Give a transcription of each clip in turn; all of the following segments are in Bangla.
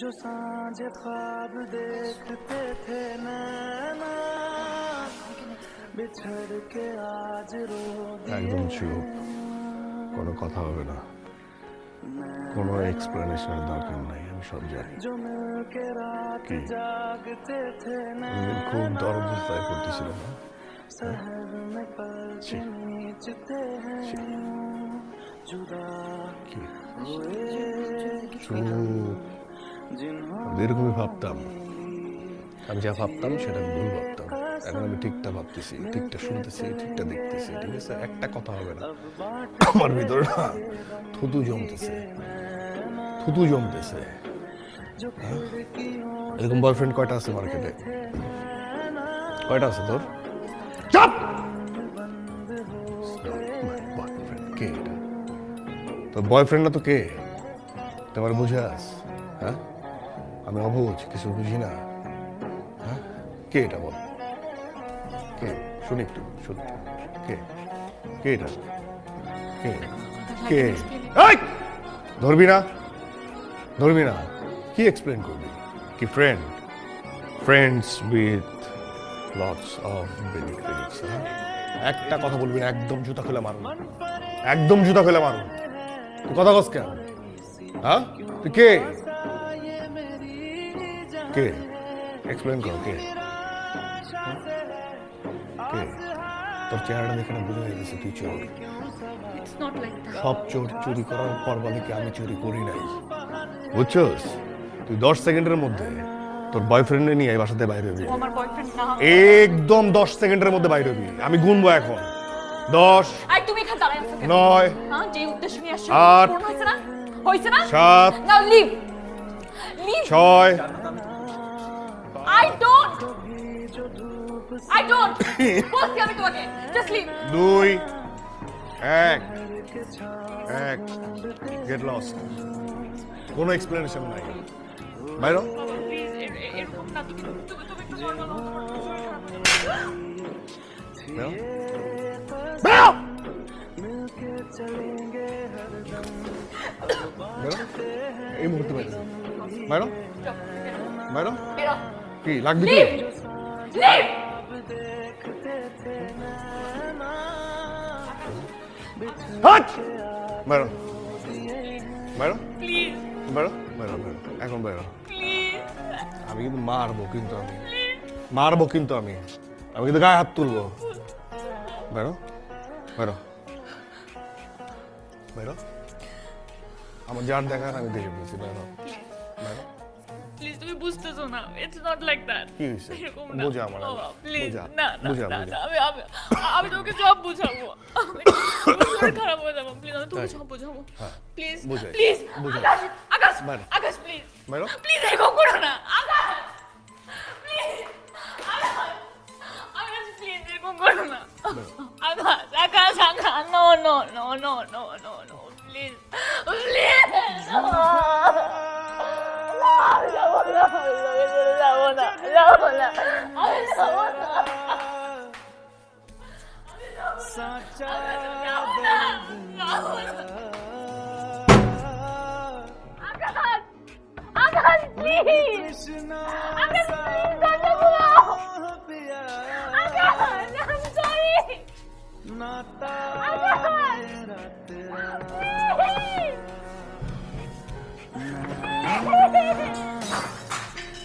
जो सांझ ख्वाब देखते थे नैना बिछड़ के आज रो একদম চুপ কোনো কথা হবে না কোনো এক্সপ্লেনেশনের দরকার নাই আমি সব জানি जो मिल के रात কি? जागते थे আমি খুব দরদ ট্রাই করতেছিল না शहर में पल ছি, खींचते हैं जुदा কি हुए চুপ जिन्हों আমি এরকমই ভাবতাম। আমি যা ভাবতাম সেটা ভুল ভাবতাম। এখন আমি ঠিকটা ভাবতেছি, ঠিকটা শুনতেছি, ঠিকটা দেখতেছি, ঠিক আছে? একটা কথা হবে না। আমার ভিতরে না থুতু জমতেছে। থুতু জমতেছে। হ্যাঁ? এরকম বয়ফ্রেন্ড কয়টা আছে মার্কেটে কয়টা আছে তোর? কে তোর বয়ফ্রেন্ড না তো কে? তোমার বুঝে আস। হ্যাঁ? আমি অবুঝ কিছু বুঝি না হ্যাঁ কে এটা বল কে শুনি একটু শুনি কে কে এটা কে কে! ধরবি না ধরবি না কি এক্সপ্লেন করবি কি friend friends with lots of benefits একটা কথা বলবি না একদম জুতা খুলে মারুন একদম জুতা খুলে মারুন কথা কস কেন হ্যাঁ তুই কে কে? এক্সপ্লেন কর কে? কে? তোর চেহারাটা দেখে না বুঝে গেছে তুই চোর. সব চোর চুরি করার পর বলে কি আমি চুরি করি নাই? বুঝছস? তুই দশ সেকেন্ডের মধ্যে তোর বয়ফ্রেন্ডে নিয়ে এই বাসাতে বাইরে হবি। একদম দশ সেকেন্ডের মধ্যে বাইরে হবি। আমি গুনবো এখন। দশ আর তুমি এখানে দাঁড়ায় আছো কেন? নয় হ্যাঁ যে উদ্দেশ্য নিয়ে আসছো আট, পূর্ণ হয়েছে না? হয়েছে না? সাত নাও লিভ লিভ ছয় আই ডোন্ট বলছি আমি তোমাকে জাস্ট লিভ দুই এক এক গেট লস্ট কোনো এক্সপ্লেনেশন নাই বাইরো এই মুহূর্তে বাইরো বাইরো বাইরো কি লাগবে কি এখন আমি কিন্তু মারবো কিন্তু আমি। মারবো কিন্তু আমি। আমি কিন্তু গায়ে হাত তুলবো। বেরো বেরো বেরো আমার যার দেখার আমি দেখে বলছি বেরো তুমি বুঝতেছো না। ইটস নট লাইক দ্যাট কি এরকম বোঝা আমার প্লিজ না না না, না, আমি আমি তোমাকে সব বুঝাবো। খারাপ হয়ে যাব প্লিজ আমি তাই? সব বুঝাবো। হ্যাঁ, প্লিজ বুঝাই, please. Akash Akash Akash please please এরকম করো না। আকাশ। প্লিজ আকাশ। আকাশ প্লিজ এরকম করো না। Akash Akash no no no no no no please please please Krishna Akash please দরজা খুলো पिया আকাশ আই সরি नाता আকাশ मेरा तेरा প্লিজ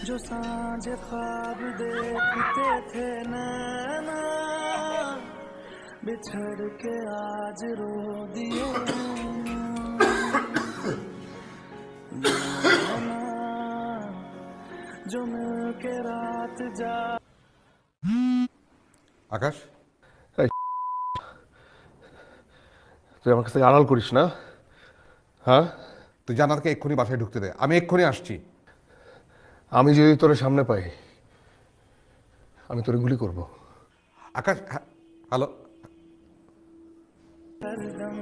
जो सांझ ख्वाब देखते थे नैना बिछड़ के आज रो दिए नैना, जो मिल के रात जा আকাশ এই, তুই আমার কাছে আড়াল করিস না হ্যাঁ তুই জানারকে এক্ষুনি বাসায় ঢুকতে দে আমি এক্ষুনি আসছি আমি যদি তোর সামনে পাই আমি তোরে গুলি করব আকাশ হ্যাঁ, হ্যালো हरदम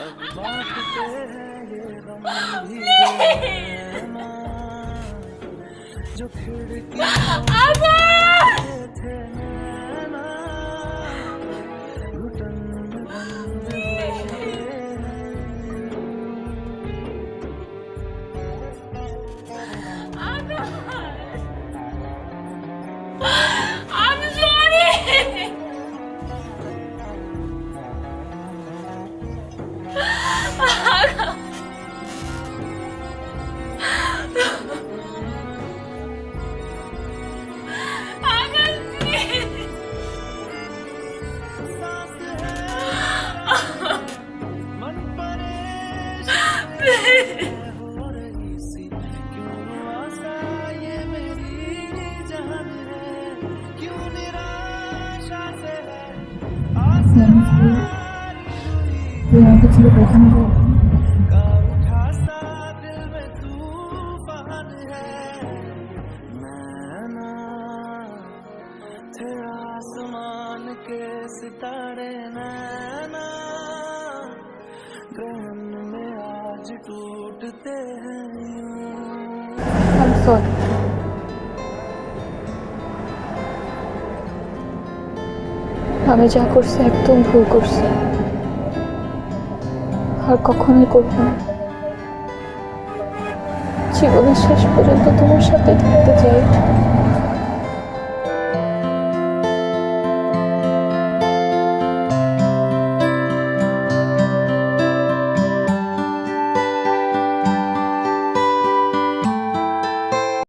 अब बांटते हैं ये गम भी देना। থেকে প্রথম দিন का उठा सा दिल में तूफान है नैना थे आसमान के सितारे नैना ग्रहण में आज टूटते हैं यूं আই সরি আমি যা করছি একদম ভুল করছি আর কখনোই করব না। জীবনের শেষ পর্যন্ত তোমার সাথে থাকতে চাই।